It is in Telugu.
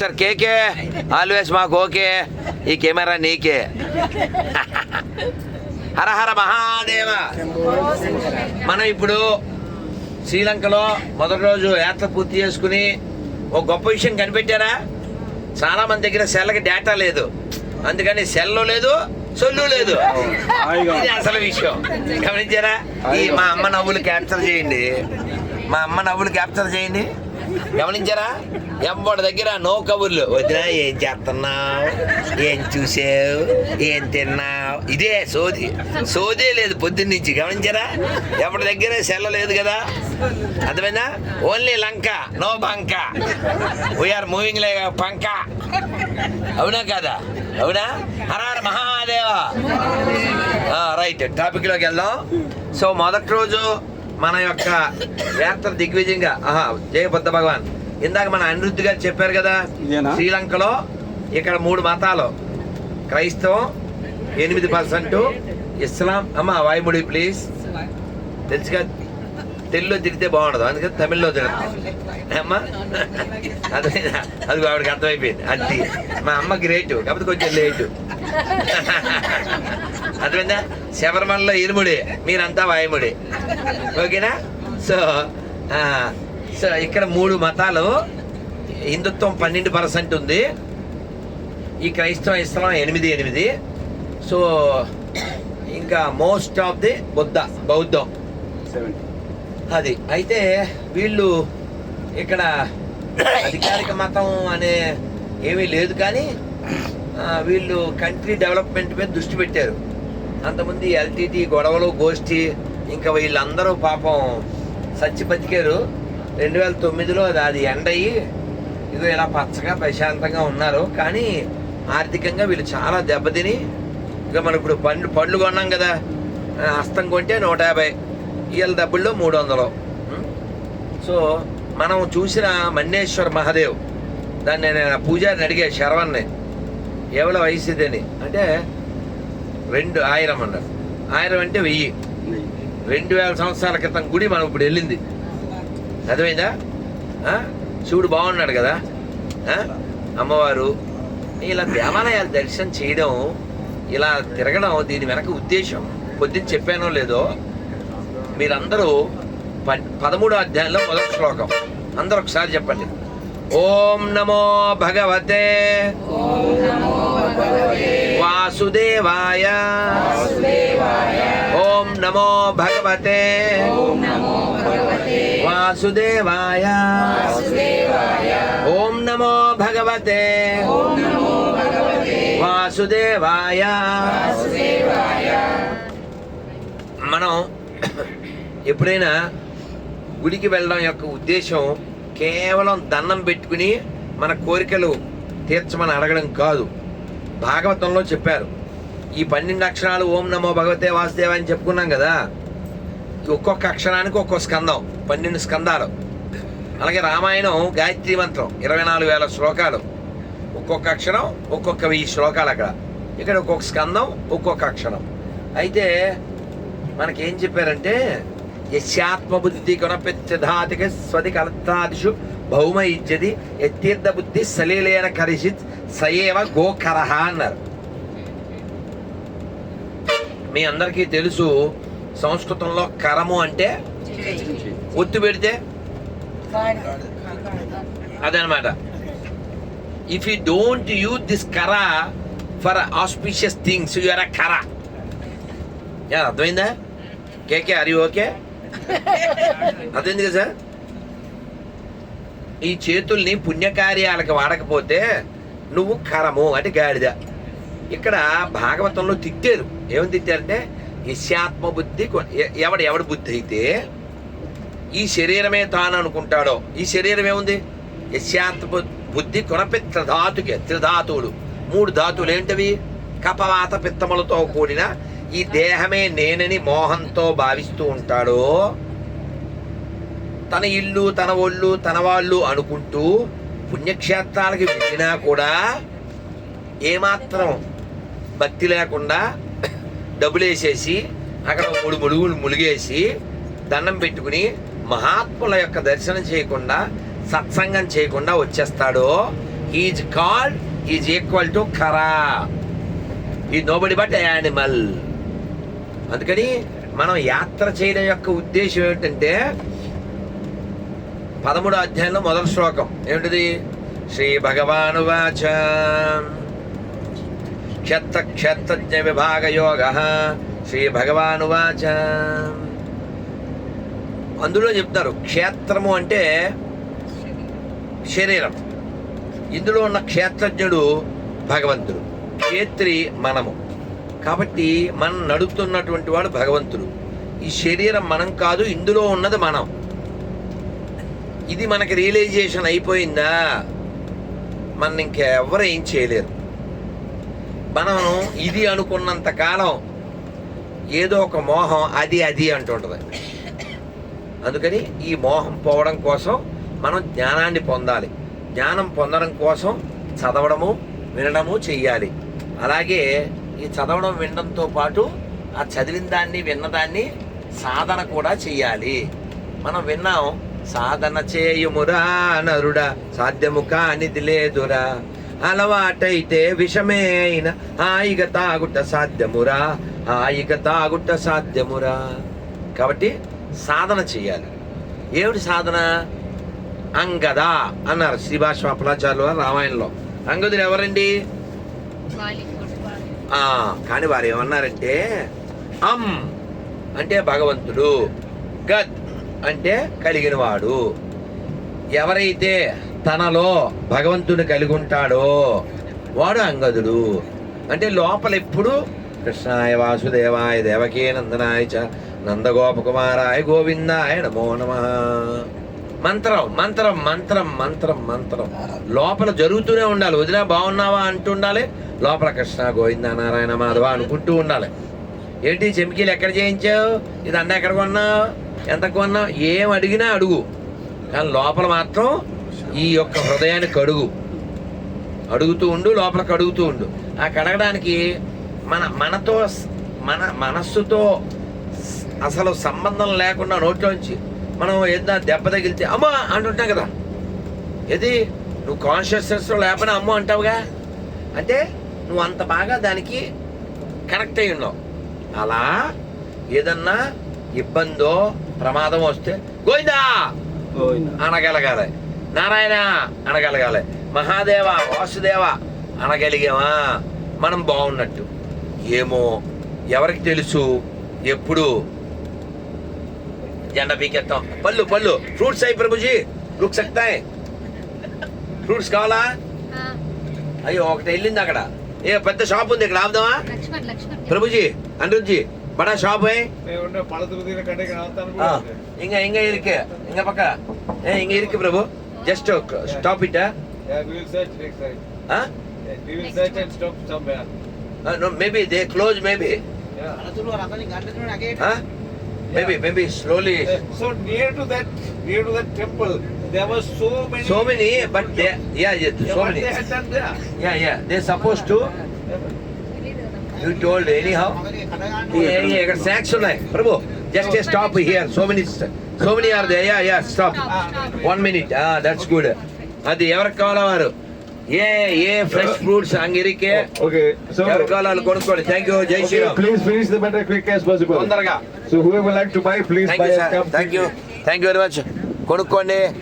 Mister KK. ఆల్వేస్ మాకు ఓకే. ఈ కెమెరా నీకే. హర హర మహాదేవ. మనం ఇప్పుడు శ్రీలంకలో మొదటి రోజు యాత్ర పూర్తి చేసుకుని ఒక గొప్ప విషయం కనిపెట్టారా? చాలా మంది దగ్గర సెల్కి డేటా లేదు. అందుకని సెల్లో లేదు సొల్లు లేదు. ఇది అసలు విషయం. గమనించారా? ఈ మా అమ్మ నవ్వులు క్యాప్చర్ చేయండి. మా అమ్మ నవ్వులు క్యాప్చర్ చేయండి. గమనించారా? ఎవరి దగ్గర నో కబుర్లు. వదినా ఏం చేస్తున్నావు ఏం చూసావు? ఏం తిన్నావు? ఇదే సోది. సోదే లేదు పొద్దున్న నుంచి గమనించారా? ఎవరి దగ్గర సెల్ల లేదు కదా? అర్థమైందా? ఓన్లీ లంక నో బంక. వీఆర్ మూవింగ్ లే పంక. అవునా కదా? అవునా? హరార మహాదేవ. రైట్. టాపిక్లోకి వెళ్దాం. సో మొదటి రోజు మన యొక్క యాత్ర దిగ్విజయంగా ఆహా జయ బుద్ధ భగవాన్. ఇందాక మన అనిరుద్ధి గారు చెప్పారు కదా? శ్రీలంకలో ఇక్కడ మూడు మతాలు. క్రైస్తవం ఎనిమిది పర్సెంట్ ఇస్లాం అమ్మ వాయుముడి ప్లీజ్. తెలుసుగా తెలుగులో తిరిగితే బాగుండదు అందుకని తమిళ్ళో తిడతాం అమ్మా అదే అది ఆవిడకి అర్థమైపోయింది అది మా అమ్మ గ్రేట్ కాకపోతే కొంచెం లేటు. అర్థమైందా? శబరిమలలో ఇరుముడి మీరంతా వాయుముడి. ఓకేనా? సో సో ఇక్కడ మూడు మతాలు. హిందుత్వం పన్నెండు పర్సెంట్ ఉంది. ఈ క్రైస్తవ ఇస్లాం ఎనిమిది ఎనిమిది. సో ఇంకా మోస్ట్ ఆఫ్ ది బుద్ధ బౌద్ధం. అది. అయితే వీళ్ళు ఇక్కడ అధికారిక మతం అనే ఏమీ లేదు కానీ వీళ్ళు కంట్రీ డెవలప్మెంట్ మీద దృష్టి పెట్టారు. అంతమంది ఎల్టీటీ గొడవలు గోష్ఠి ఇంకా వీళ్ళందరూ పాపం సచ్చి బతికారు. రెండు వేల తొమ్మిదిలో అది అది ఎండ్ అయ్యి ఇది ఇలా పచ్చగా ప్రశాంతంగా ఉన్నారు. కానీ ఆర్థికంగా వీళ్ళు చాలా దెబ్బతిని ఇక మనం ఇప్పుడు పండ్లు పండ్లు కొన్నాం కదా హస్తం కొంటే నూట యాభై ఇవాళ డబ్బుల్లో మూడు వందలు. సో మనం చూసిన మన్నేశ్వర మహాదేవ్ దాన్ని నేను పూజారిని అడిగా శరవణ్ణి ఎవల వయసు ఇదని? అంటే రెండు ఆయిరం అన్నారు. ఆయిరం అంటే వెయ్యి. రెండు వేల సంవత్సరాల క్రితం గుడి మనం ఇప్పుడు వెళ్ళింది. అర్థమైందా? శివుడు బాగున్నాడు కదా? అమ్మవారు ఇలా దేవాలయాలు దర్శనం చేయడం ఇలా తిరగడం దీని వెనక ఉద్దేశం. పొద్దున్న చెప్పానో లేదో? మీరందరూ ప- పదమూడో అధ్యాయంలో మొదటి శ్లోకం. అందరూ ఒకసారి చెప్పండి. ఓం నమో భగవతే వాసుదేవాయ నమో భగవతే వాసుదేవాయ ఓం నమో భగవతే వాసుదేవాయ మనం ఎప్పుడైనా గుడికి వెళ్ళడం యొక్క ఉద్దేశం కేవలం దండం పెట్టుకుని మన కోరికలు తీర్చమని అడగడం కాదు. భాగవతంలో చెప్పారు. ఈ పన్నెండు అక్షరాలు ఓం నమో భగవతే వాసుదేవ అని చెప్పుకున్నాం కదా ఒక్కొక్క అక్షరానికి ఒక్కొక్క స్కందం పన్నెండు స్కందాలు. అలాగే రామాయణం గాయత్రి మంత్రం ఇరవై నాలుగు వేల శ్లోకాలు. ఒక్కొక్క అక్షరం ఒక్కొక్క వెయ్యి శ్లోకాలు అక్కడ. ఇక్కడ ఒక్కొక్క స్కందం ఒక్కొక్క అక్షరం. అయితే మనకేం చెప్పారంటే యశాత్మ బుద్ధి గుణపెత్యధాతిక స్వది కలత్రాదిషు భౌమ ఇజ్జది యతీర్థ బుద్ధి సలీలేన కరిషిత్ సయేవ గోకరహ అన్నారు. మీ అందరికీ తెలుసు సంస్కృతంలో కరము అంటే ఒత్తి పెడితే అదనమాట. If you don't use this కర for auspicious things you're uh కర యా అర్థమైందా? కేకే అరి ఓకే అర్థమైంది కదా సార్ ఈ చేతుల్ని పుణ్యకార్యాలకు వాడకపోతే నువ్వు కరము అంటే గాడిద. ఇక్కడ భాగవతంలో తిట్టారు. ఏమని తిట్టారంటే యశాత్మ బుద్ధి కొ- ఎవడు ఎవడి బుద్ధి అయితే ఈ శరీరమే తాను అనుకుంటాడో ఈ శరీరం ఏముంది? యశాత్మ బుద్ధి కొనపిత్ర ధాతుకే త్రిధాతువులు. మూడు ధాతువులు ఏంటవి? కపవాత పిత్తములతో కూడిన ఈ దేహమే నేనని మోహంతో భావిస్తూ ఉంటాడో తన ఇల్లు తన ఒళ్ళు తన వాళ్ళు అనుకుంటూ పుణ్యక్షేత్రాలకి వెళ్ళినా కూడా ఏమాత్రం భక్తి లేకుండా డబ్బులు వేసేసి అక్కడ మూడు ములుగులు ములిగేసి దండం పెట్టుకుని మహాత్ముల యొక్క దర్శనం చేయకుండా సత్సంగం చేయకుండా వచ్చేస్తాడో is called is equal to Khara ఈ నోబడి బట్ యానిమల్ అందుకని మనం యాత్ర చేయడం యొక్క ఉద్దేశం ఏమిటంటే పదమూడో అధ్యాయంలో మొదటి శ్లోకం. ఏమిటిది? శ్రీ భగవాను వాచ క్షేత్రజ్ఞ విభాగయోగ శ్రీ భగవానువాచ అందులో చెప్తారు క్షేత్రము అంటే శరీరం. ఇందులో ఉన్న క్షేత్రజ్ఞుడు భగవంతుడు క్షేత్రి మనము. కాబట్టి మనం నడుపుతున్నటువంటి వాడు భగవంతుడు. ఈ శరీరం మనం కాదు ఇందులో ఉన్నది మనం. ఇది మనకి రియలైజేషన్ అయిపోయిందా? మన ఇంకెవరు ఏం చేయలేరు. మనం ఇది అనుకున్నంత కాలం ఏదో ఒక మోహం అది అది అంటుంటుంది అందుకని ఈ మోహం పోవడం కోసం మనం జ్ఞానాన్ని పొందాలి. జ్ఞానం పొందడం కోసం చదవడము వినడము చెయ్యాలి. అలాగే ఈ చదవడం వినడంతో పాటు ఆ చదివిన దాన్ని విన్నదాన్ని సాధన కూడా చెయ్యాలి. మనం విన్నాం సాధన చేయుమురా నరుడా సాధ్యము కానిది లేదురా. అలవాటైతే విషమే అయిన హాయిగా తాగుట సాధ్యమురా హాయిగా తాగుట సాధ్యమురా. కాబట్టి సాధన చేయాలి. ఏమిటి సాధన? అంగద అన్నారు శ్రీభాష అప్పలాచార్యులు వారు రామాయణంలో. అంగదుడు ఎవరండి? కానీ వారు ఏమన్నారంటే అమ్ అంటే భగవంతుడు గద్ అంటే కలిగినవాడు. ఎవరైతే తనలో భగవంతుని కలిగి ఉంటాడో వాడు అంగదుడు. అంటే లోపల ఎప్పుడు కృష్ణాయ వాసుదేవాయ దేవకీ నందనాయ చ నందగోపకుమారాయ గోవిందాయ నమో నమ. మంత్రం మంత్రం మంత్రం మంత్రం మంత్రం. లోపల జరుగుతూనే ఉండాలి. వదినా బాగున్నావా అంటుండాలి. లోపల కృష్ణ గోవింద నారాయణ మాధవ అనుకుంటూ ఉండాలి. ఏంటి చెమికీలు ఎక్కడ చేయించావు? ఇది అన్న ఎక్కడ కొన్నావు? ఎంత కొన్నావు? ఏం అడిగినా అడుగు. కానీ లోపల మాత్రం ఈ యొక్క హృదయాన్ని కడుగు. అడుగుతూ ఉండు లోపల కడుగుతూ ఉండు. ఆ కడగడానికి మన మనతో మన మనస్సుతో అసలు సంబంధం లేకుండా నోట్లోంచి మనం ఏదైనా దెబ్బ తగిలితే అమ్మా అంటుంటాం కదా. ఏది? నువ్వు కాన్షియస్నెస్లో లేకపోయినా అమ్మ అంటావుగా? అంటే నువ్వు అంత బాగా దానికి కనెక్ట్ అయి ఉన్నావు. అలా ఏదన్నా ఇబ్బందో ప్రమాదం వస్తే గోయిందా అనగలగాలి. నారాయణ అనగలగాలి. మహాదేవ వాసుదేవ అనగలిగామా మనం బాగున్నట్టు. ఏమో ఎవరికి తెలుసు? ఎప్పుడు? జెండా పీకెత్తాం. పళ్ళు పళ్ళు. ఫ్రూట్స్ అయ్యి ప్రభుజీ. రుక్ సక్తాయి ఫ్రూట్స్ కావాలా? అయ్యో ఒకటి వెళ్ళింది అక్కడ. ఏ పెద్ద షాప్ ఉంది ఇక్కడ ఆపుదామా? ప్రభుజీ అనురుజీ ಬಡ ಶಾಪ್ ಐ ಹಿಂಗ ಹಿಂಗ ಇರ್ಕೆ ಹಿಂಗ ಪಕ್ಕ ಏ ಹಿಂಗ ಇರ್ಕೆ Prabhu just stop it maybe they close maybe maybe maybe slowly so near to that near to that temple there was so many so many but they yeah yeah so many yeah yeah they supposed to you told any ఇక్కడ స్నాక్స్ ఉన్నాయి Prabhu just A stop stop one minute ah that's good అది ఎవరికి కావాలా వారు ఏ ఏ ఫ్రెష్ ఫ్రూట్స్ అంగిరికే? ఓకే సో ఎవరికి కావాలని కొనుక్కోండి? థ్యాంక్ యూ జై శ్రీ ప్లీజ్ ఫినిష్ ద కొనుక్కోండి.